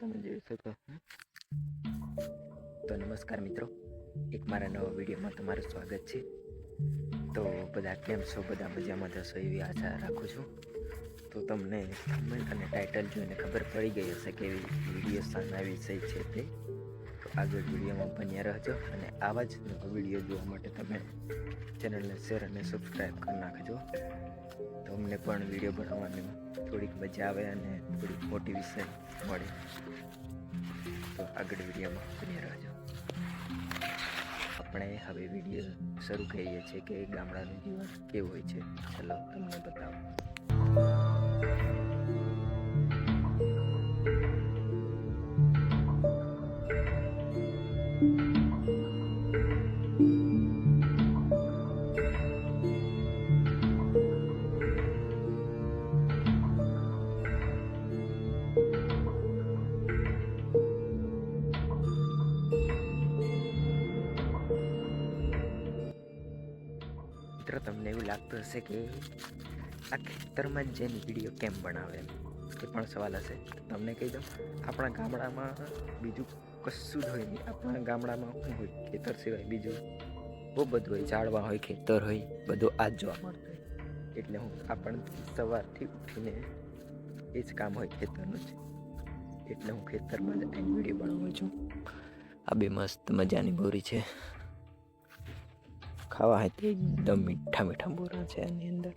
તમે જોઈ શકો તો નમસ્કાર મિત્રો એક મારા નવા વિડીયોમાં તમારું સ્વાગત છે તો બધા કેમ છો બધા મજામાં જશો એવી આશા રાખું છું તો તમને અને ટાઇટલ જોઈને ખબર પડી ગઈ હશે કે વીડિયો શાના વિષય છે તે તો આગળ વિડીયોમાં બન્યા રહેજો અને આવા જ નવા વીડિયો જોવા માટે તમે ચેનલને શેર અને સબસ્ક્રાઈબ કરી નાખજો. તો અમને પણ વીડિયો બનાવવાની થોડીક મજા આવે અને થોડીક મોટિવેશન મળે. તો આગળ વિડીયોમાં બની રહેજો. આપણે હવે વીડિયો શરૂ કરીએ છીએ કે ગામડાનું જીવન કેવું હોય છે? ચલો તમને બતાવો. મિત્રો, તમને એવું લાગતું હશે કે આ ખેતરમાં જ જેની વીડિયો કેમ બનાવે એ પણ સવાલ હશે. તમને કહી દઉં, આપણા ગામડામાં બીજું કશું જ હોય નહીં. આપણા ગામડામાં શું હોય? ખેતર સિવાય બીજું બહુ બધું હોય. ઝાડવા હોય, ખેતર હોય, બધું આ જ જોવા મળતું હોય. એટલે હું આપણને સવારથી ઉઠીને એ જ કામ હોય, ખેતરનું જ. એટલે હું ખેતરમાં જ વીડિયો બનાવું છું. આ બે મસ્ત મજાની બોરી છે. ખાવા હોય તો એકદમ મીઠા મીઠા બોરા છે એની અંદર.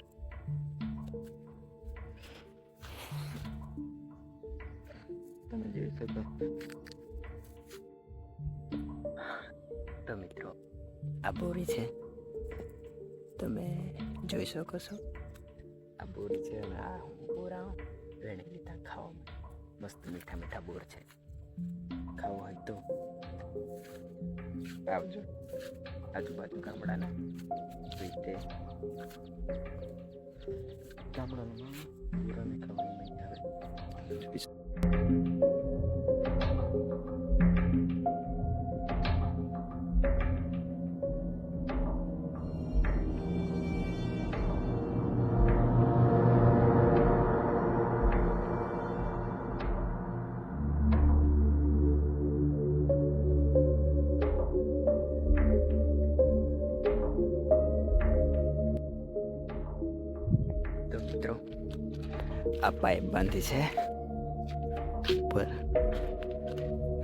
તમે જોઈ શકો. તો મિત્રો, આ બોરી છે. તમે જોઈ શકો છો. આ બોરી છે અને આ બોરા વેણી લીધા ખાવા મસ્ત મીઠા મીઠા બોર છે. ખાવા હોય તો આવજો. આજુબાજુ ગામડાના રીતે ગામડાનું પૂરાને ખાવાની મજા આવે મિત્રો, આ પાઇપ બાંધી છે. ઉપર.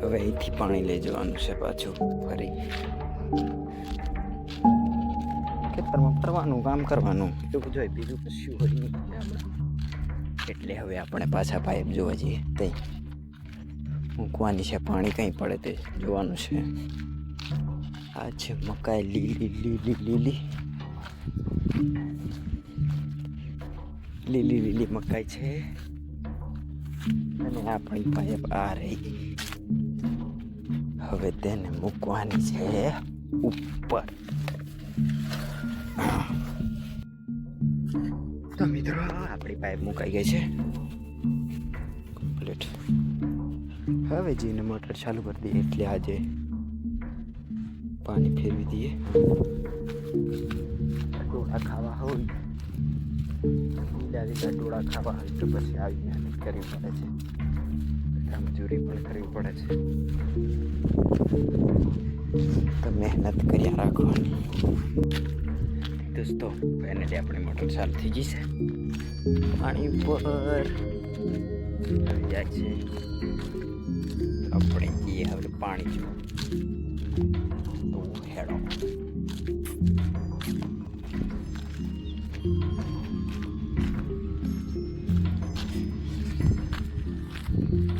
હવે અહીંથી પાણી લઈ જવાનું છે પાછું, ફરી. ખેતરમાં ફરવાનું, કામ કરવાનું એવું જોઈએ બીજું કશું હોય નહીં એટલે હવે આપણે પાછા પાઇપ જોવા જઈએ તે મૂકવાની છે પાણી, કંઈ પડે તે જોવાનું છે. આ છે મકાઈ લીલી લીલી લીલી. લીલી લીલી મકાઈ છે. અને આપણી પાઇપ આ રહી. હવે તેને મૂકવાની છે ઉપર. તો મિત્રો આપણી પાઇપ મુકાઈ ગઈ છે. કમ્પ્લીટ હવે જીને મોટર ચાલુ કરી દઈએ, એટલે આજે પાણી ફેરવી દઈએ. લીલા લીલા ડોળા ખાવા હોય તો પછી આવી મહેનત કરવી પડે છે. મજૂરી પણ કરવી પડે છે. તો મહેનત કર્યા રાખવાની. દોસ્તો, ફાઇનલી આપણી મોટર ચાલુ થઈ ગઈ છે. પાણી પર આવી જાય છે. આપણે એ હવે પાણી જો હેડો.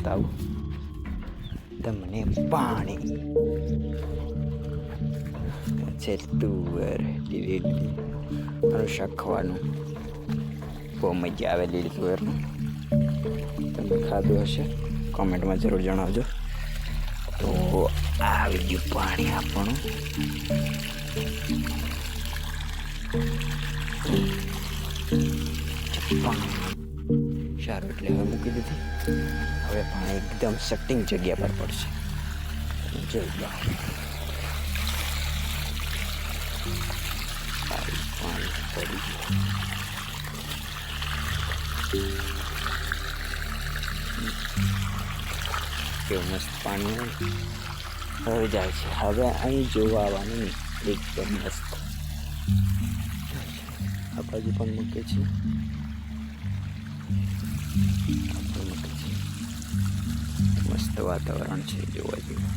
તાવ તમને પાણી. છે તુવર લીલી મારું શાક બહુ મજા આવે લીલી તુવરનું તમે ખાધું હશે? કોમેન્ટમાં જરૂર જણાવજો. તો આવી ગયું પાણી આપણું. પાણી સારું એટલે હવે મૂકી દીધી. હવે પાણી એકદમ સટિંગ જગ્યા પર પડશે. જોઈ લો પાણી પડી ગયું. મસ્ત પાણી હવે જાય છે. હવે અહીં જોવા આવવાનું નહીં. એકદમ મસ્ત. આ બાજુ પણ મૂકે છે મસ્ત વાતાવરણ છે, જોવા જેવું.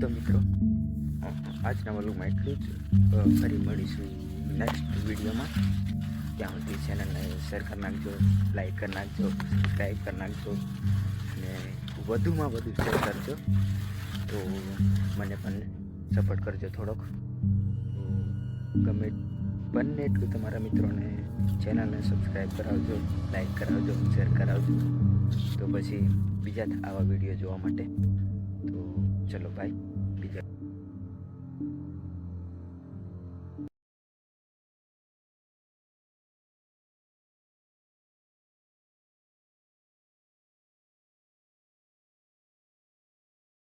તો મિત્રો, આજના વલુમાં એટલું જ. ફરી મળીશું નેક્સ્ટ વિડીયોમાં. ત્યાં સુધી ચેનલને શેર કરી નાખજો લાઈક કરી નાખજો સબસ્ક્રાઈબ કરી નાખજો, અને વધુમાં વધુ શેર કરજો. તો મને પણ સપોર્ટ કરજો થોડોક. ગમે બંને એટલું તમારા મિત્રોને ચેનલને સબસ્ક્રાઈબ કરાવજો લાઈક કરાવજો, શેર કરાવજો. તો પછી બીજા આવા વીડિયો જોવા માટે. તો ચલો ભાઈ બીજા